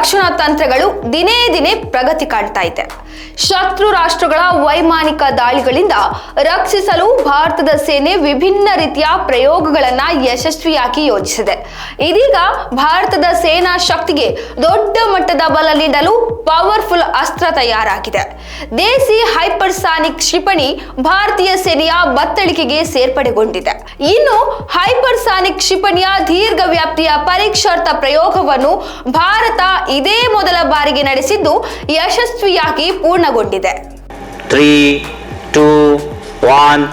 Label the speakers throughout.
Speaker 1: ರಕ್ಷಣಾ ತಂತ್ರಗಳು ದಿನೇ ದಿನೇ ಪ್ರಗತಿ ಕಾಣ್ತಾ ಇದೆ. ಶತ್ರು ರಾಷ್ಟ್ರಗಳ ವೈಮಾನಿಕ ದಾಳಿಗಳಿಂದ ರಕ್ಷಿಸಲು ಭಾರತದ ಸೇನೆ ವಿಭಿನ್ನ ರೀತಿಯ ಪ್ರಯೋಗಗಳನ್ನ ಯಶಸ್ವಿಯಾಗಿ ಯೋಜಿಸಿದೆ. ಇದೀಗ ಭಾರತದ ಸೇನಾ ಶಕ್ತಿಗೆ ದೊಡ್ಡ ಮಟ್ಟದ ಬಲ ನೀಡಲು ಪವರ್ಫುಲ್ ಅಸ್ತ್ರ ತಯಾರಾಗಿದೆ. ದೇಸಿ ಹೈಪರ್ಸಾನಿಕ್ ಕ್ಷಿಪಣಿ ಭಾರತೀಯ ಸೇನೆಯ ಬತ್ತಳಿಕೆಗೆ ಸೇರ್ಪಡೆಗೊಂಡಿದೆ. ಇನ್ನು ಹೈಪರ್ಸಾನಿಕ್ ಕ್ಷಿಪಣಿಯ ದೀರ್ಘ ವ್ಯಾಪ್ತಿಯ ಪರೀಕ್ಷಾರ್ಥ ಪ್ರಯೋಗವನ್ನು ಭಾರತ ಇದೇ ಮೊದಲ ಬಾರಿಗೆ ನಡೆಸಿದ್ದು ಯಶಸ್ವಿಯಾಗಿ ಪೂರ್ಣಗೊಂಡಿದೆ
Speaker 2: ತ್ರೀ ಟೂ ಒನ್.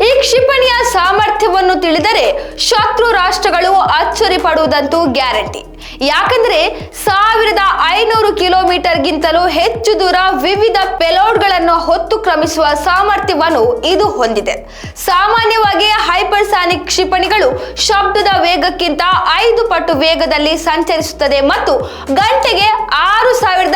Speaker 1: ಈ ಕ್ಷಿಪಣಿಯ ಸಾಮರ್ಥ್ಯವನ್ನು ತಿಳಿದರೆ ಶತ್ರು ರಾಷ್ಟ್ರಗಳು ಅಚ್ಚರಿ ಪಡುವುದಂತೂ ಗ್ಯಾರಂಟಿ ಯಾಕಂದ್ರೆ ಐನೂರು ಕಿಲೋಮೀಟರ್ಗಿಂತಲೂ ಹೆಚ್ಚು ದೂರ ವಿವಿಧ ಪೆಲೋಡ್ಗಳನ್ನು ಹೊತ್ತು ಕ್ರಮಿಸುವ ಸಾಮರ್ಥ್ಯವನ್ನು ಇದು ಹೊಂದಿದೆ. ಸಾಮಾನ್ಯವಾಗಿ ಹೈಪರ್ಸಾನಿಕ್ ಕ್ಷಿಪಣಿಗಳು ಶಬ್ದದ ವೇಗಕ್ಕಿಂತ ಐದು ಪಟ್ಟು ವೇಗದಲ್ಲಿ ಸಂಚರಿಸುತ್ತದೆ ಮತ್ತು ಗಂಟೆಗೆ ಆರು ಸಾವಿರದ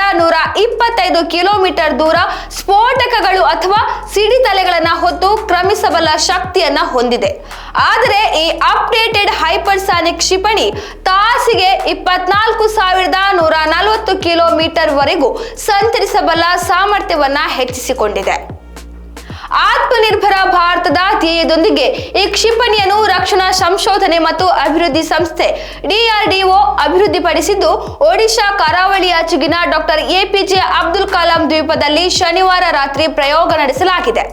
Speaker 1: ಇಪ್ಪತ್ತೈದು ಕಿಲೋಮೀಟರ್ ದೂರ ಸ್ಫೋಟಕಗಳು ಅಥವಾ ಸಿಡಿತಲೆಗಳನ್ನ ಹೊತ್ತು ಕ್ರಮಿಸಬಲ್ಲ ಶಕ್ತಿಯನ್ನ ಹೊಂದಿದೆ. ಆದರೆ ಈ ಅಪ್ಡೇಟೆಡ್ ಹೈಪರ್ಸಾನಿಕ್ ಕ್ಷಿಪಣಿ ತಾಸಿಗೆ ಇಪ್ಪತ್ನಾಲ್ಕು ಸಾವಿರದ ನೂರ ನಲವತ್ತು ಕಿಲೋಮೀಟರ್ ವರೆಗೂ ಸಂಚರಿಸಬಲ್ಲ ಸಾಮರ್ಥ್ಯವನ್ನ ಹೆಚ್ಚಿಸಿಕೊಂಡಿದೆ. ಆತ್ಮನಿರ್ಭರ ಭಾರತದ ಧ್ಯೇಯದೊಂದಿಗೆ ಈ ಕ್ಷಿಪಣಿಯನ್ನು ರಕ್ಷಣಾ ಸಂಶೋಧನೆ ಮತ್ತು ಅಭಿವೃದ್ಧಿ ಸಂಸ್ಥೆ ಡಿಆರ್ಡಿಒ ಅಭಿವೃದ್ಧಿಪಡಿಸಿದ್ದು, ಒಡಿಶಾ ಕರಾವಳಿಯಾಚೆಗಿನ ಡಾಕ್ಟರ್ ಎಪಿಜೆ ಅಬ್ದುಲ್ ಕಲಾಂ ದ್ವೀಪದಲ್ಲಿ ಶನಿವಾರ ರಾತ್ರಿ ಪ್ರಯೋಗ ನಡೆಸಲಾಗಿದೆ.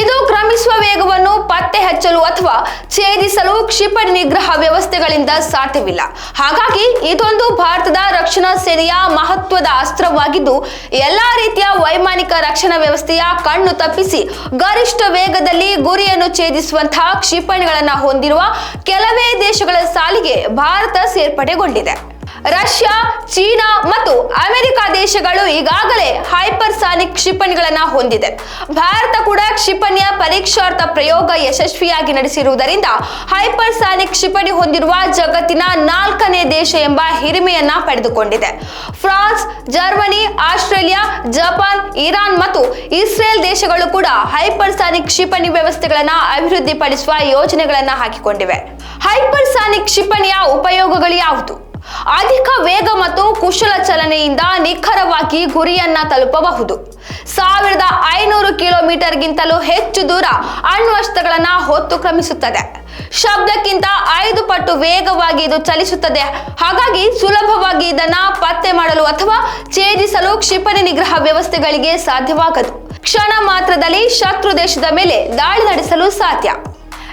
Speaker 1: ಇದು ಕ್ರಮಿಸುವ ವೇಗವನ್ನು ಪತ್ತೆ ಹಚ್ಚಲು ಅಥವಾ ಛೇದಿಸಲು ಕ್ಷಿಪಣಿ ನಿಗ್ರಹ ವ್ಯವಸ್ಥೆಗಳಿಂದ ಸಾಧ್ಯವಿಲ್ಲ. ಹಾಗಾಗಿ ಇದೊಂದು ಭಾರತದ ರಕ್ಷಣಾ ಸೇನೆಯ ಮಹತ್ವದ ಅಸ್ತ್ರವಾಗಿದ್ದು, ಎಲ್ಲಾ ರೀತಿಯ ವೈಮಾನಿಕ ರಕ್ಷಣಾ ವ್ಯವಸ್ಥೆಯ ಕಣ್ಣು ತಪ್ಪಿಸಿ ಗರಿಷ್ಠ ವೇಗದಲ್ಲಿ ಗುರಿಯನ್ನು ಛೇದಿಸುವಂತಹ ಕ್ಷಿಪಣಿಗಳನ್ನು ಹೊಂದಿರುವ ಕೆಲವೇ ದೇಶಗಳ ಸಾಲಿಗೆ ಭಾರತ ಸೇರ್ಪಡೆಗೊಂಡಿದೆ. ರಷ್ಯಾ, ಚೀನಾ ಮತ್ತು ಅಮೆರಿಕ ದೇಶಗಳು ಈಗಾಗಲೇ ಹೈಪರ್ಸಾನಿಕ್ ಕ್ಷಿಪಣಿಗಳನ್ನ ಹೊಂದಿದೆ. ಭಾರತ ಕೂಡ ಕ್ಷಿಪಣಿಯ ಪರೀಕ್ಷಾರ್ಥ ಪ್ರಯೋಗ ಯಶಸ್ವಿಯಾಗಿ ನಡೆಸಿರುವುದರಿಂದ ಹೈಪರ್ಸಾನಿಕ್ ಕ್ಷಿಪಣಿ ಹೊಂದಿರುವ ಜಗತ್ತಿನ ನಾಲ್ಕನೇ ದೇಶ ಎಂಬ ಹಿರಿಮೆಯನ್ನ ಪಡೆದುಕೊಂಡಿದೆ. France, Germany, Australia, Japan, Iran ಮತ್ತು ಇಸ್ರೇಲ್ ದೇಶಗಳು ಕೂಡ ಹೈಪರ್ಸಾನಿಕ್ ಕ್ಷಿಪಣಿ ವ್ಯವಸ್ಥೆಗಳನ್ನ ಅಭಿವೃದ್ಧಿಪಡಿಸುವ ಯೋಜನೆಗಳನ್ನ ಹಾಕಿಕೊಂಡಿವೆ. ಹೈಪರ್ಸಾನಿಕ್ ಕ್ಷಿಪಣಿಯ ಉಪಯೋಗಗಳು ಯಾವುದು? ಅಧಿಕ ವೇಗ ಮತ್ತು ಕುಶಲ ಚಲನೆಯಿಂದ ನಿಖರವಾಗಿ ಗುರಿಯನ್ನ ತಲುಪಬಹುದು. ಸಾವಿರದ ಐನೂರು ಕಿಲೋಮೀಟರ್ಗಿಂತಲೂ ಹೆಚ್ಚು ದೂರ ಅಣ್ವಸ್ತ್ರಗಳನ್ನ ಹೊತ್ತು ಕ್ರಮಿಸುತ್ತದೆ. ಶಬ್ದಕ್ಕಿಂತ ಐದು ಪಟ್ಟು ವೇಗವಾಗಿ ಇದು ಚಲಿಸುತ್ತದೆ. ಹಾಗಾಗಿ ಸುಲಭವಾಗಿ ಇದನ್ನ ಪತ್ತೆ ಮಾಡಲು ಅಥವಾ ಛೇದಿಸಲು ಕ್ಷಿಪಣಿ ನಿಗ್ರಹ ವ್ಯವಸ್ಥೆಗಳಿಗೆ ಸಾಧ್ಯವಾಗದು. ಕ್ಷಣ ಮಾತ್ರದಲ್ಲಿ ಶತ್ರು ದೇಶದ ಮೇಲೆ ದಾಳಿ ನಡೆಸಲು ಸಾಧ್ಯ.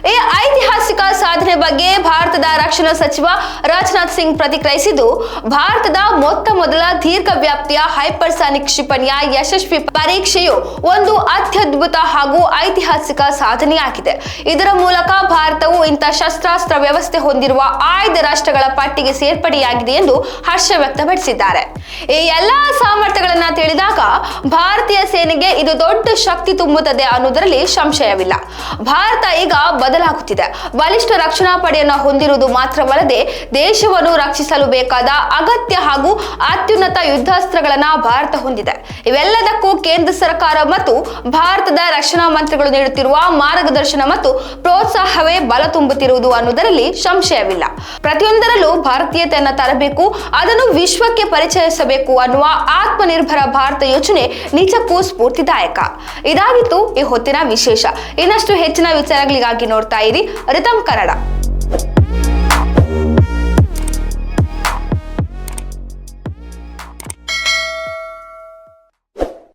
Speaker 1: ಈ ಐತಿಹಾಸಿಕ ಸಾಧನೆ ಬಗ್ಗೆ ಭಾರತದ ರಕ್ಷಣಾ ಸಚಿವ ರಾಜನಾಥ್ ಸಿಂಗ್ ಪ್ರತಿಕ್ರಿಯಿಸಿದ್ದು, ಭಾರತದ ಮೊತ್ತ ಮೊದಲ ದೀರ್ಘ ವ್ಯಾಪ್ತಿಯ ಹೈಪರ್ಸಾನಿಕ್ ಕ್ಷಿಪಣಿಯ ಯಶಸ್ವಿ ಪರೀಕ್ಷೆಯು ಒಂದು ಅತ್ಯದ್ಭುತ ಹಾಗೂ ಐತಿಹಾಸಿಕ ಸಾಧನೆಯಾಗಿದೆ. ಇದರ ಮೂಲಕ ಭಾರತವು ಇಂಥ ಶಸ್ತ್ರಾಸ್ತ್ರ ವ್ಯವಸ್ಥೆ ಹೊಂದಿರುವ ಆಯ್ದ ರಾಷ್ಟ್ರಗಳ ಪಟ್ಟಿಗೆ ಸೇರ್ಪಡೆಯಾಗಿದೆ ಎಂದು ಹರ್ಷ ವ್ಯಕ್ತಪಡಿಸಿದ್ದಾರೆ. ಈ ಎಲ್ಲಾ ಸಾಮರ್ಥ್ಯಗಳನ್ನ ತಿಳಿದಾಗ ಭಾರತೀಯ ಸೇನೆಗೆ ಇದು ದೊಡ್ಡ ಶಕ್ತಿ ತುಂಬುತ್ತದೆ ಅನ್ನೋದರಲ್ಲಿ ಸಂಶಯವಿಲ್ಲ. ಭಾರತ ಈಗ ಬದಲಾಗುತ್ತಿದೆ. ಬಲಿಷ್ಠ ರಕ್ಷಣಾ ಪಡೆಯನ್ನು ಹೊಂದಿರುವುದು ಮಾತ್ರವಲ್ಲದೆ ದೇಶವನ್ನು ರಕ್ಷಿಸಲು ಬೇಕಾದ ಅಗತ್ಯ ಹಾಗೂ ಅತ್ಯುನ್ನತ ಯುದ್ಧಾಸ್ತ್ರಗಳನ್ನ ಭಾರತ ಹೊಂದಿದೆ. ಇವೆಲ್ಲದಕ್ಕೂ ಕೇಂದ್ರ ಸರ್ಕಾರ ಮತ್ತು ಭಾರತದ ರಕ್ಷಣಾ ಮಂತ್ರಿಗಳು ನೀಡುತ್ತಿರುವ ಮಾರ್ಗದರ್ಶನ ಮತ್ತು ಪ್ರೋತ್ಸಾಹವೇ ಬಲ ತುಂಬುತ್ತಿರುವುದು ಅನ್ನುವುದರಲ್ಲಿ ಸಂಶಯವಿಲ್ಲ. ಪ್ರತಿಯೊಂದರಲ್ಲೂ ಭಾರತೀಯತೆಯನ್ನು ತರಬೇಕು, ಅದನ್ನು ವಿಶ್ವಕ್ಕೆ ಪರಿಚಯಿಸಬೇಕು ಅನ್ನುವ ಆತ್ಮನಿರ್ಭರ ಭಾರತ ಯೋಜನೆ ನಿಜಕ್ಕೂ ಸ್ಫೂರ್ತಿದಾಯಕ. ಇದಾಗಿತ್ತು ಈ ಹೊತ್ತಿನ ವಿಶೇಷ. ಇನ್ನಷ್ಟು ಹೆಚ್ಚಿನ ವಿಚಾರಗಳಿಗಾಗಿ ನೋಡ್ತಾ ಇರಿ. ರಿತಮ್ ಕನ್ನಡ.